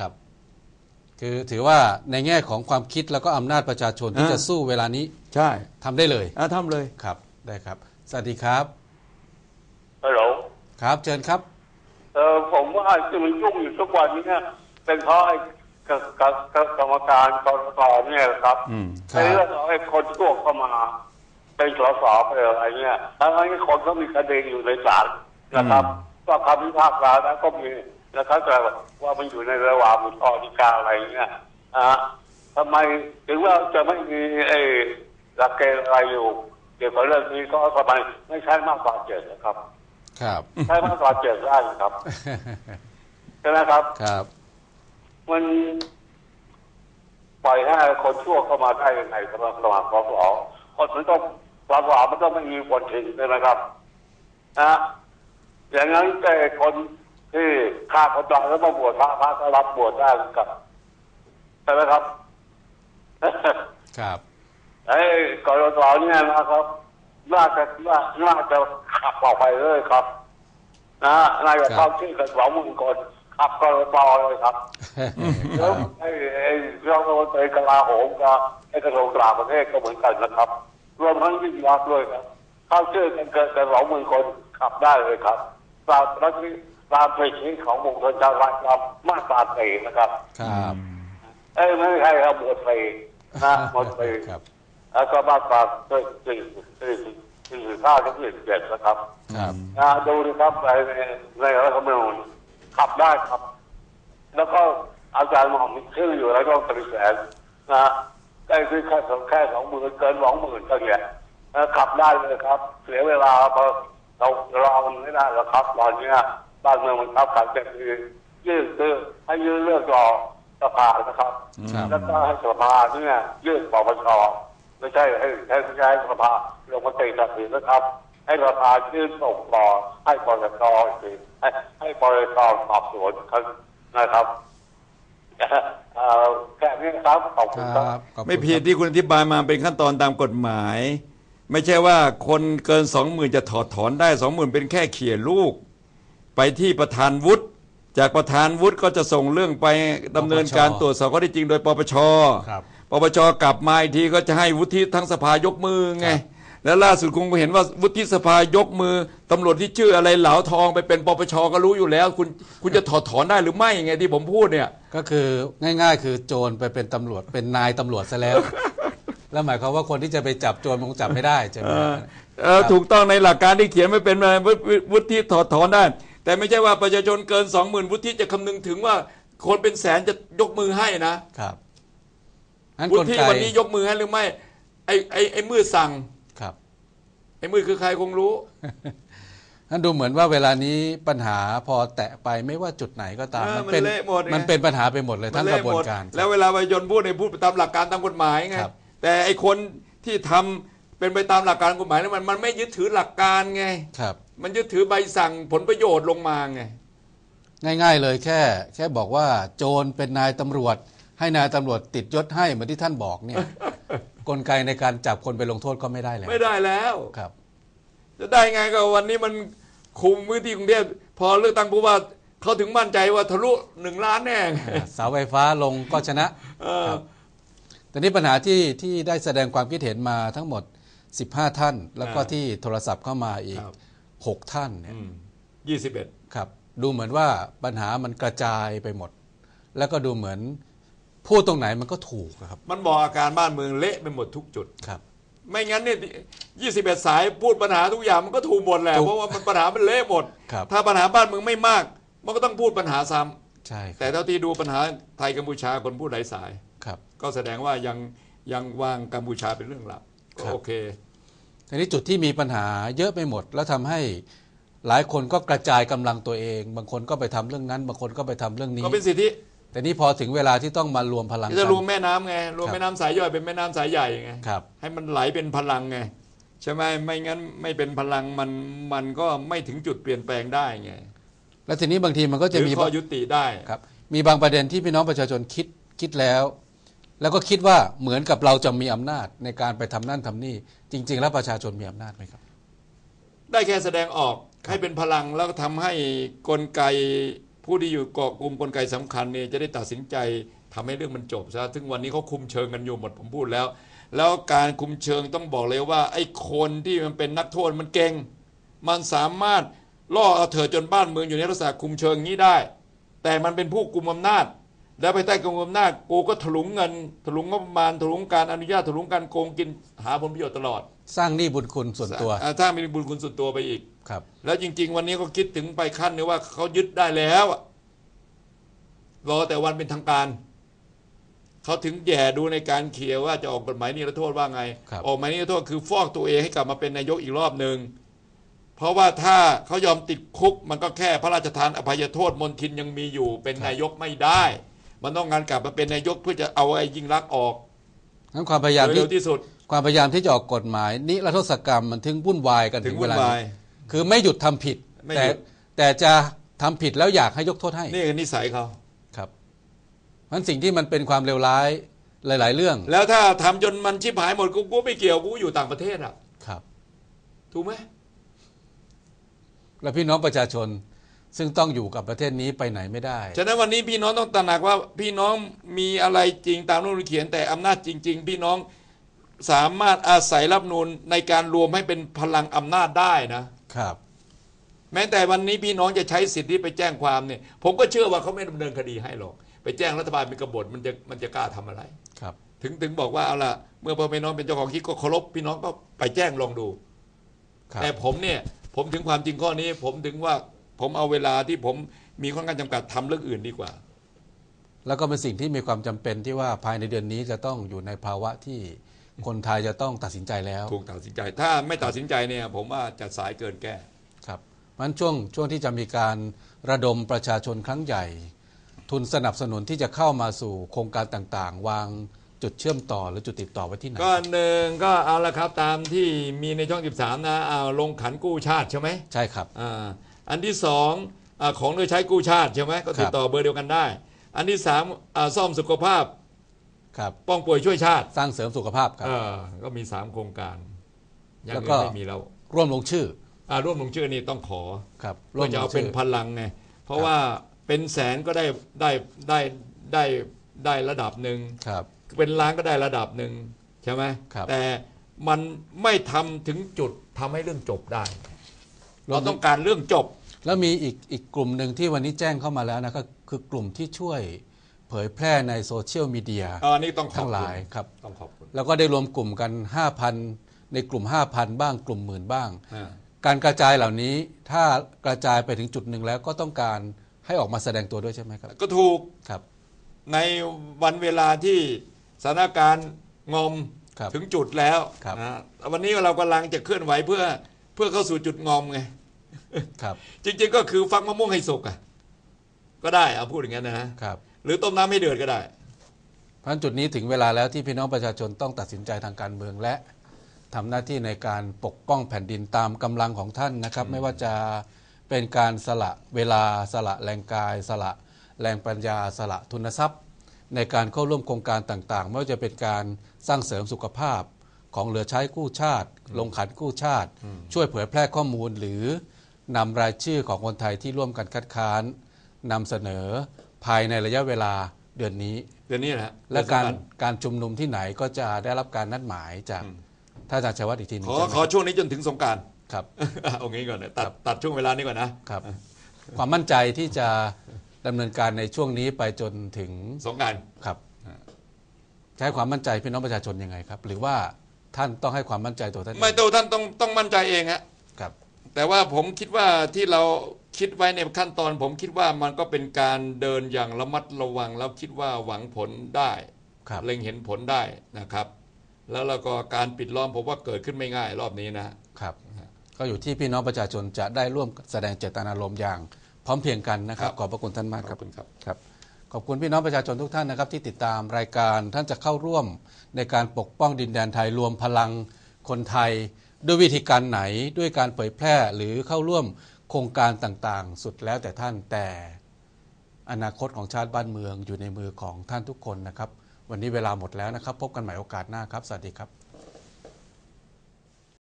ครับ คือถือว่าในแง่ของความคิดแล้วก็อำนาจประชาชนที่อ่าจะสู้เวลานี้ใช่ทำได้เลยอะทำเลยครับได้ครับ สวัสดีครับฮัลโหลครับ เชิญครับเออผมว่าที่มันยุ่งอยู่ทุกวันนี้เนี่ยเป็นเพราะไอ้กกกกรรมการกรกตเนี่ยครับอืมครับในเรื่องของไอ้คนชั่วเข้ามาเป็นสสไปอะไรเนี่ยทั้งนั้นที่คนก็มีคดีอยู่ในศาลนะครับ ก็คำพิพากษาแล้วก็มี นะครับแต่ว่ามันอยู่ในระหว่างอุทธรณ์ฎีกาอะไรเนี่ยอะทำไมถึงว่าจะไม่มีไอ้หลักเกณฑ์อะไรอยู่ เกี่ยวกับเรื่องนี้ก็ทำไมไม่ใช้มากกว่าเจ็ดนะครับ ครับ ใช้มากกว่าเจ็ดได้ครับใช่ไหมครับ ครับ มันปล่อยให้คนชั่วเข้ามาได้ยังไงสำหรับสมัครสสคนมันต้องสสมันต้องไม่มีบทถึงใช่ไหมครับนะอย่างนั้นแต่คน ที่ฆ่าคนตายแล้วมาบวชพระพระก็รับบวชได้เหมือนกันใช่ไหมครับ ครับไอ้กรตเนี่ยนะครับน่าจะน่าน่าจะขับออกไปเลยครับ นะน่าจะเข้าชื่อกันสองหมื่นคนขับกรตเลยครับแล้วไอ้ไอ้เราก็ไปกลาโหมกับไอ้กระทรวงต่างประเทศก็เหมือนกันนะครับรวมทั้งยิ่งรักษณ์ด้วยครับเข้าชื่อกันเกินกันสองหมื่นคนขับได้เลยครับตามรัฐที่ ตามเพจนี้ของบุคคลจาราจรมาตราสี่นะครับ ครับเอ้ยไม่ใช่ครับหมวดสี่นะหมวดสี่ครับแล้วก็มาตราสี่สี่สี่สี่สี่ห้าถึงสี่สิบเจ็ดนะครับ ครับนะดูนะครับในในในรัฐธรรมนูญขับได้ครับ แล้วก็อาจารย์หมอมมีชื่ออยู่แล้วก็ตรีแสนนะได้คือแค่สองแค่สองหมื่นเกินสองหมื่นก็เนี่ยนะขับได้เลยครับ เสียเวลาพอเรารอมันไม่ได้หรอกครับตอนเนี้ย บ้านเมืองมันขับขันจะคือยื่นคือให้ยื่นเรื่องรอสภานะครับ ครับ แล้วก็ให้สภาเนี่ยยื่นปปชไม่ใช่ให้ให้ไม่ใช่ให้สภาลงมติตัดสินนะครับ ให้สภายื่นส่งต่อให้ปปชอีกทีให้ให้ปปชสอบสวนครับนะครับเอ่อแค่นี้ครับขอบคุณคครัรับบขอบคุณไม่ผิดครับที่คุณอธิบายมาเป็นขั้นตอนตามกฎหมาย ไม่ใช่ว่าคนเกินสองหมื่นจะถอดถอนได้สองหมื่นเป็นแค่เขี่ยลูก ไปที่ประธานวุฒิจากประธานวุฒิก็จะส่งเรื่องไปดำเนินการตรวจสอบข้อเท็จจริงโดยปปชครับ ปปชกลับมาอีกทีก็จะให้วุฒิทั้งสภายกมือไง ครับ แล้วล่าสุดคุณก็เห็นว่าวุฒิสภายกมือตำรวจที่ชื่ออะไรเหลาทองไปเป็นปปชก็รู้อยู่แล้ว คุณคุณจะถอดถอนได้หรือไม่ไงที่ผมพูดเนี่ย ก็คือง่ายๆ คือโจรไปเป็นตำรวจเป็นนายตำรวจซะแล้ว แล้วหมายความว่าคนที่จะไปจับโจรคงจับไม่ได้ใช่ไหมเออเออถูกต้องในหลักการที่เขียนไม่เป็นอะไรวุฒิวุฒิถอดถอนได้ แต่ไม่ใช่ว่าประชาชนเกินสองหมื่นวุฒิจะคำนึงถึงว่า คนเป็นแสนจะยกมือให้นะครับนั้นวุกลฒิไกวันนี้ยกมือให้หรือไม่ ไอ้ไอ้ไอ้มือสั่งครับ ไอ้มือคือใครคงรู้นั้นดูเหมือนว่าเวลานี้ปัญหาพอแตะไปไม่ว่าจุดไหนก็ตามเออมันเป็นมันเละหมดไงมันเป็นปัญหาไปหมดเลยทั้งกระบวนการ แล้วเวลาประชาชนพูดในยพูดไปตามหลักการตามกฎหมายไงครับแต่ไอ้คนที่ทำ เป็นไปตามหลักการกฎหมายนั้นมันมันไม่ยึดถือหลักการไง ครับ มันยึดถือใบสั่งผลประโยชน์ลงมาไง ง่าย ๆเลยแค่ แค่บอกว่าโจรเป็นนายตำรวจ ให้นายตำรวจติดยศให้เหมือนที่ท่านบอกเนี่ย กลไกในการจับคนไปลงโทษก็ไม่ได้แล้วไม่ได้แล้วครับ จะได้ไงก็วันนี้มันคุมพื้นที่กรุงเทพพอเลือกตั้งผู้ว่าเขาถึงมั่นใจว่าทะลุหนึ่งล้านแน่ไงเสาไฟฟ้าลงก็ชนะเออครับแต่นี่ปัญหาที่ที่ได้แสดงความคิดเห็นมาทั้งหมด 15 ท่าน แล้วก็ที่โทรศัพท์เข้ามาอีก ครับ 6 ท่านเนี่ยยี่สิบเอ็ดครับดูเหมือนว่าปัญหามันกระจายไปหมด แล้วก็ดูเหมือนพูดตรงไหนมันก็ถูกอะครับมันบอกอาการบ้านเมืองเละไปหมดทุกจุด ครับ ไม่งั้นเนี่ยยี่สิบเอ็ดสายพูดปัญหาทุกอย่างมันก็ถูกหมดแหละถูกเพราะว่ามันปัญหามันเละหมด ครับ ถ้าปัญหาบ้านเมืองไม่มาก มันก็ต้องพูดปัญหาซ้ำใช่คแต่รับเท่าที่ดูปัญหาไทยกัมพูชาคนพูดหลายสาย ครับ ก็แสดงว่ายังยังวางกัมพูชาเป็นเรื่องหลักก็ครับ โอเค ทีนี้จุดที่มีปัญหาเยอะไปหมด แล้วทำให้หลายคนก็กระจายกำลังตัวเอง บางคนก็ไปทำเรื่องนั้น บางคนก็ไปทำเรื่องนี้ก็เป็นสิทธิแต่นี่พอถึงเวลาที่ต้องมารวมพลังที่จะกันรวมแม่น้ำไงรวมครับแม่น้ำสายย่อยเป็นแม่น้ำสายใหญ่ไงครับให้มันไหลเป็นพลังไงใช่ไหมไม่งั้นไม่เป็นพลังมันมันก็ไม่ถึงจุดเปลี่ยนแปลงได้ไงแล้วทีนี้บางทีมันก็หจะรือมีข้อยุติได้ครับ มีบางประเด็นที่พี่น้องประชาชนคิดคิดแล้ว แล้วก็คิดว่าเหมือนกับเราจะมีอำนาจในการไปทำนั่นทำนี่ จริง ๆ แล้วประชาชนมีอำนาจไหมครับ ได้แค่แสดงออกให้เป็นพลังแล้วก็ทำให้กลไกผผู้ที่อยู่เกาะกลุ่มกลไกสำคัญเนี่ยจะได้ตัดสินใจทำให้เรื่องมันจบซะถึงวันนี้เขาคุมเชิงกันอยู่หมดผมพูดแล้ว แล้วการคุมเชิงต้องบอกเลยว่า ไอ้คนที่มันเป็นนักโทษมันเก่ง มันสามารถล่อเอาเถิดจนบ้านเมืองอยู่ในลักษณะคุมเชิงนี้ได้ แต่มันเป็นผู้กุมอำนาจ แล้วไปใต้กุมอำนาจกูก็ถลุงเงิน ถลุงงบประมาณถลุงการอนุญาตถลุงการโกงกินหาผลประโยชน์ตลอด สร้างหนี้บุญคุณส่วนตัวอ่าถ้ามีบุญคุณส่วนตัวไปอีกครับ แล้วจริง ๆ วันนี้ก็คิดถึงไปขั้นนึงว่าเขายึดได้แล้วอะรอแต่วันเป็นทางการเขาถึงแย่ดูในการเขียนว่าจะออกกฎหมายนิรโทษว่าไงครับออกหมายนิรโทษคือฟอกตัวเองให้กลับมาเป็นนายกอีกรอบหนึ่งเพราะว่าถ้าเขายอมติดคุกมันก็แค่พระราชทานอภัยโทษมนทินยังมีอยู่เป็นนายกไม่ได้ มันต้องงานกลับมาเป็นนายกเพื่อจะเอาไอ้ยิ่งรักษณ์ออกงั้นความพยายามโดยที่เร็วที่สุด ความพยายามที่จะออกกฎหมายนิรโทษกรรมมันถึงวุ่นวายกันถึถึงงวุ่เวนลา วายนี้คือไม่หยุดทำผิด ไม่แต่หยุด แต่จะทำผิดแล้วอยากให้ยกโทษให้นี่คือนิสัยเขา ครับมันสิ่งที่มันเป็นความเลวร้ายหลาย ๆ เรื่องแล้วถ้าทำจนมันชิบหายหมดกูกูไม่เกี่ยวกูอยู่ต่างประเทศอะ ครับ ถูกไหม และพี่น้องประชาชน ซึ่งต้องอยู่กับประเทศนี้ไปไหนไม่ได้ ฉะนั้นวันนี้พี่น้องต้องตระหนักว่าพี่น้องมีอะไรจริงตามรัฐธรรมนูญเขียนแต่อำนาจจริง ๆ พี่น้องสามารถอาศัยรับนูนในการรวมให้เป็นพลังอำนาจได้นะครับ แม้แต่วันนี้พี่น้องจะใช้สิทธิไปแจ้งความเนี่ย ผมก็เชื่อว่าเขาไม่ดำเนินคดีให้หรอก ไปแจ้งรัฐบาลเป็นกบฏมันจะมันจะกล้าทำอะไรครับ ถึงถึงบอกว่าเอาละเมื่อพ่อแม่น้องเป็นเจ้าของคิดก็เคารพพี่น้องก็ไปแจ้งลองดูครับแต่ผมเนี่ย ผมถึงความจริงข้อนี้ ผมถึงว่า ผมเอาเวลาที่ผมมีค่อนข้างจำกัดทำเรื่องอื่นดีกว่า แล้วก็เป็นสิ่งที่มีความจำเป็นที่ว่าภายในเดือนนี้จะต้องอยู่ในภาวะที่คนไทยจะต้องตัดสินใจแล้ว ถูกตัดสินใจ ถ้าไม่ตัดสินใจเนี่ย ผมว่าจะสายเกินแก้ครับมันช่วงช่วงที่จะมีการระดมประชาชนครั้งใหญ่ ทุนสนับสนุนที่จะเข้ามาสู่โครงการต่างๆ วางจุดเชื่อมต่อหรือจุดติดต่อไว้ที่ไหนก็หนึ่งก็เอาละครับตามที่มีในช่อง 13 นะเอาลงขันกู้ชาติใช่ไหมใช่ครับอ่า อันที่สองอาของโดยใช้กู้ชาติใช่ไหมก็ติดต่อเบอร์เดียวกันได้ อันที่สามอ่าซ่อมสุขภาพครับป้องป่วยช่วยชาติ สร้างเสริมสุขภาพครับเออก็มีสามโครงการอย่างแล้วอื่ก็นไม่มีแล้วร่วมลงชื่ออ่าร่วมลงชื่อนี่ต้องขอครับร่เพื่วอมจะลเอางเป็ชื่นอพลังไงเพราะครับว่าเป็นแสนก็ได้ได้ได้ได้ได้ระดับหนึ่งครับ เป็นล้านก็ได้ระดับหนึ่งใช่ไหมครับแต่มันไม่ทำถึงจุดทำให้เรื่องจบได้ เราต้องการเรื่องจบ แล้วมีอีกอีกกลุ่มหนึ่งที่วันนี้แจ้งเข้ามาแล้วนะครับคือกลุ่มที่ช่วยเผยแพร่ในโซเชียลมีเดียอันนี้ต้องขอบทั้งหคุลายณครับ ต้องขอบคุณแล้วก็ได้รวมกลุ่มกัน 5,000 ในกลุ่ม 5,000 บ้างกลุ่มหมื่นบ้าง อ่า การกระจายเหล่านี้ถ้ากระจายไปถึงจุดหนึ่งแล้วก็ต้องการให้ออกมาแสดงตัวด้วยใช่ไหมครับก็ถูกครับ ในวันเวลาที่สถานการณ์งอมครับถึงจุดแล้วครับ นะวันนี้เรากำลังจะเคลื่อนไหวเพื่อเพื่อเข้าสู่จุดงอมไง ครับ จริง ๆ ก็คือฟักมะม่วงให้สุกอะ ก็ได้เอาพูดอย่างนั้นนะครับ หรือต้มน้ำให้เดือดก็ได้ เพราะฉะนั้นจุดนี้ถึงเวลาแล้วที่พี่น้องประชาชนต้องตัดสินใจทางการเมืองและทำหน้าที่ในการปกป้องแผ่นดินตามกำลังของท่านนะครับ ไม่ว่าจะเป็นการสละเวลาสละแรงกาย สละแรงปัญญาสละทุนทรัพย์ ในการเข้าร่วมโครงการต่างๆ ไม่ว่าจะเป็นการสร้างเสริมสุขภาพของเหลือใช้กู้ชาติ ลงขันกู้ชาติ ช่วยเผยแพร่ข้อมูลหรือ นำรายชื่อของคนไทยที่ร่วมกันคัดค้านนำเสนอภายในระยะเวลาเดือนนี้ เดือนนี้นะฮะและการเดือนสำคัญการชุมนุมที่ไหนก็จะได้รับการนัดหมายจากท่านอาจารย์ชัยวัฒน์อีกทีหนึงขอใช่ไหมขอช่วงนี้จนถึงสงกรารครับเอางี้ก่อนนะตัดครับตัดช่วงเวลานี้ก่อนนะครับ ความมั่นใจที่จะดำเนินการในช่วงนี้ไปจนถึงสงกรารครับใช้ความมั่นใจพี่น้องประชาชนยังไงครับ หรือว่าท่านต้องให้ความมั่นใจตัวท่านเองไม่ตัวท่านต้องต้องมั่นใจเองฮะครับ แต่ว่าผมคิดว่าที่เราคิดไว้ในขั้นตอนผมคิดว่ามันก็เป็นการเดินอย่างระมัดระวัง แล้วคิดว่าหวังผลได้ครับเล็งเห็นผลได้นะครับ แล้วเราก็การปิดล้อมผมว่าเกิดขึ้นไม่ง่ายรอบนี้นะครับ ก็อยู่ที่พี่น้องประชาชนจะได้ร่วมแสดงเจตนารมณ์อย่าง พร้อมเพรียงกันนะครับครับ ขอบพระคุณท่านมากขคอรับบคุณครับครับ ขอบคุณพี่น้องประชาชนทุกท่านนะครับ ที่ติดตามรายการท่านจะเข้าร่วมในการปกป้องดินแดนไทยรวมพลังคนไทย ด้วยวิธีการไหนด้วยการเผยแพร่หรือเข้าร่วมโครงการต่างๆ สุดแล้วแต่ท่านแต่อนาคตของชาติบ้านเมืองอยู่ในมือของท่านทุกคนนะครับ วันนี้เวลาหมดแล้วนะครับ พบกันใหม่โอกาสหน้าครับ สวัสดีครับ